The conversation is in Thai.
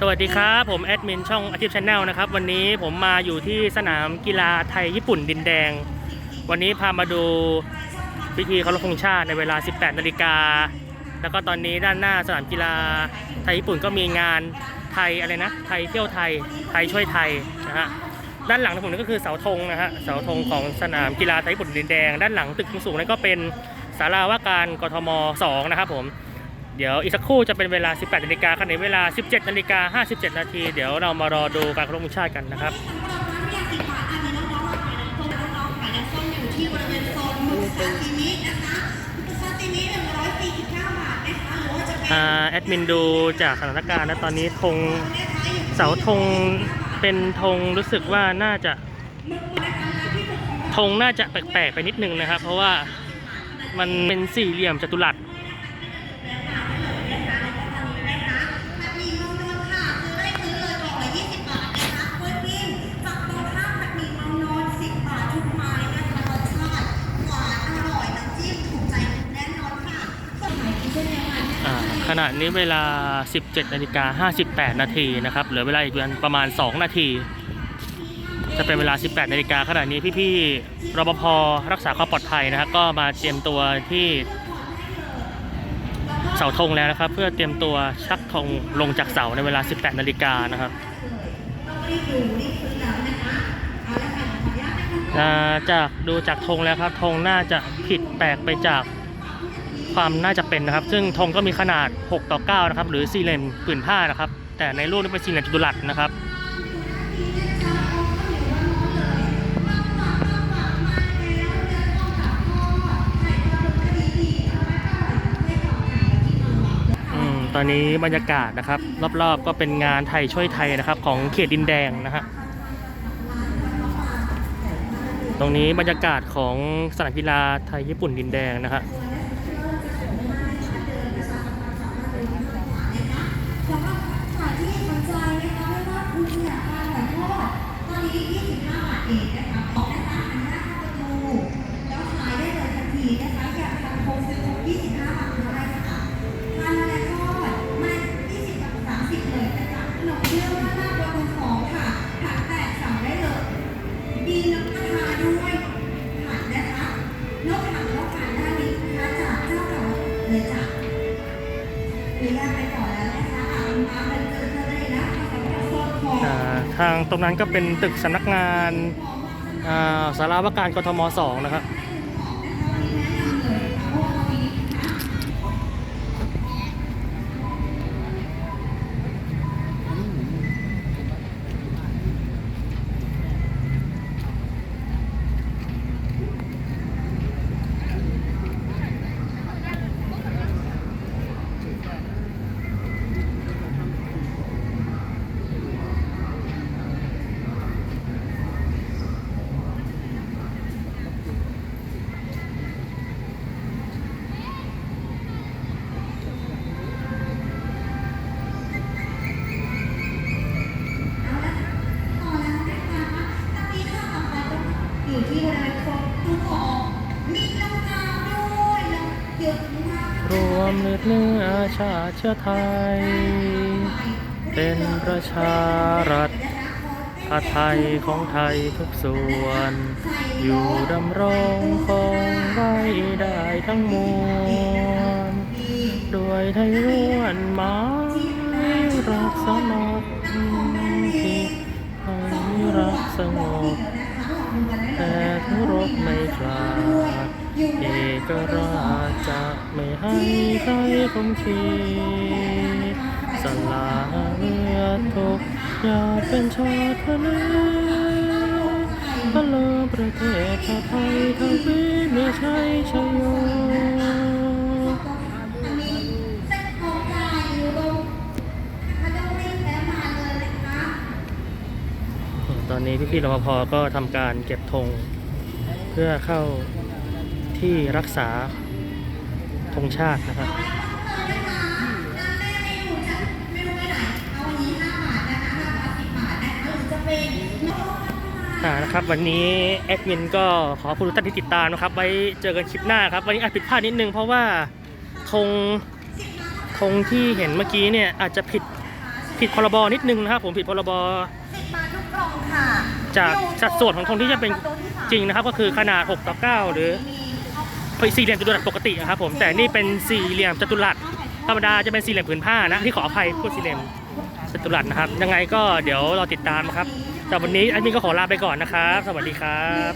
สวัสดีครับ ผมแอดมินช่องอาชีพชาแนลนะครับ วันนี้ผมมาอยู่ที่สนามกีฬาไทยญี่ปุ่นดินแดง วันนี้พามาดูพิธีเคารพธงชาติในเวลา 18 นาฬิกา แล้วก็ตอนนี้ด้านหน้าสนามกีฬาไทยญี่ปุ่นก็มีงานไทยอะไรนะ ไทยเที่ยวไทย ไทยช่วยไทยนะฮะ ด้านหลังของผมนั่นก็คือเสาธงนะฮะ เสาธงของสนามกีฬาไทยญี่ปุ่นดินแดง ด้านหลังตึกสูงนั่นก็เป็นศาลาว่าการกทม 2 นะครับผม เดี๋ยวอีกสักครู่จะเป็นเวลา 18นาฬิกาขณะเวลา 17นาฬิกา57 นาที เดี๋ยวเรามารอดูการครพธงชาติกันนะครับแอดมินดูจากสถานการณ์นะตอนนี้ธงเสาธงเป็นธงรู้สึกว่าน่าจะธงน่าจะแปลกๆไปนิดนึงนะครับ เพราะว่ามันเป็นสี่เหลี่ยมจัตุรัส ขณะนี้เวลา 17นาฬิกา58 นาทีนะครับเหลือเวลาอีกประมาณ 2 นาที จะเป็นเวลา 18นาฬิกาขณะนี้พี่ๆรปภรักษาความปลอดภัยนะครับ ก็มาเตรียมตัวที่เสาธงแล้วนะครับ เพื่อเตรียมตัวชักธงลงจากเสาในเวลา 18นาฬิกานะครับจากดูจากธงแล้วครับธงน่าจะผิดแปลกไปจาก ความน่าจะเป็นนะครับ ซึ่งธงก็มีขนาด 6 ต่อ 9 นะครับ หรือสี่เหลี่ยมผืนผ้านะครับ แต่ในรูปนี้เป็นสี่เหลี่ยมจัตุรัสนะครับอืมตอนนี้บรรยากาศนะครับ รอบๆก็เป็นงานไทยช่วยไทยนะครับ ของเขตดินแดงนะฮะตรงนี้บรรยากาศของสนามกีฬาไทยญี่ปุ่นดินแดงนะฮะ นมเบื้องหน้าประตูสองค่ะผักแตกสั่งได้เลยดีน้ำราคาด้วยผัดนะคะนกผักนกผัดด้านนี้นะคะจากเจ้าเก่าเลยจ้ะหรือยังไปต่อแล้วนะคะอ่ามาเป็นเจอทะเลนะคะสำหรับโซนของอ่าทางตรงนั้นก็เป็นตึกสำนักงานอ่าสาราว่าการกทม2นะครับ มเลือดเนื้อชาติเชื้อไทย เป็นประชารัฐอาไทยของไทยทุกส่วน อยู่ดำรงคงไว้ได้ทั้งมวลด้วยไทยล้วนหมายรักสมัครที่ไทยรักสงบแต่ทุรบไม่กลาดเกราจะไม่ให้ใครคมขีสลาเลือดทุกอย่าเป็นชาติพเนพลประเทศชาติไทยทวีมีชัยชยโยอันนี้งกายอยู่ตรงถ้าต้องรีบแล้วมาเลยนตอนนี้พี่ๆรปภก็ทำการเก็บธงเพื่อเข้า ที่รักษาธงชาตินะครับอ่านะครับ วันนี้แอดมินก็ขอขอบคุณทุกท่านที่ติดตามนะครับ ไว้เจอกันคลิปหน้าครับ วันนี้อาจผิดพลาดนิดนึงเพราะว่าธงธงที่เห็นเมื่อกี้เนี่ยอาจจะผิดผิดพรบนิดนึงนะครับ ผมผิดพรบติดมาทุกกล่องค่ะจากสัดส่วนของคนที่จะเป็นจริงนะครับ ก็คือขนาด 6 ต่อ 9 หรือ สี่เหลี่ยมจัตุรัสปกตินะครับผมแต่นี่เป็นสี่เหลี่ยมจัตุรัสธรรมดาจะเป็นสี่เหลี่ยมผืนผ้านะที่ขออภัยพูดสี่เหลี่ยมจัตุรัสนะครับ ยังไงก็เดี๋ยวเราติดตามครับแต่วันนี้อันนี้ก็ขอลาไปก่อนนะครับ สวัสดีครับ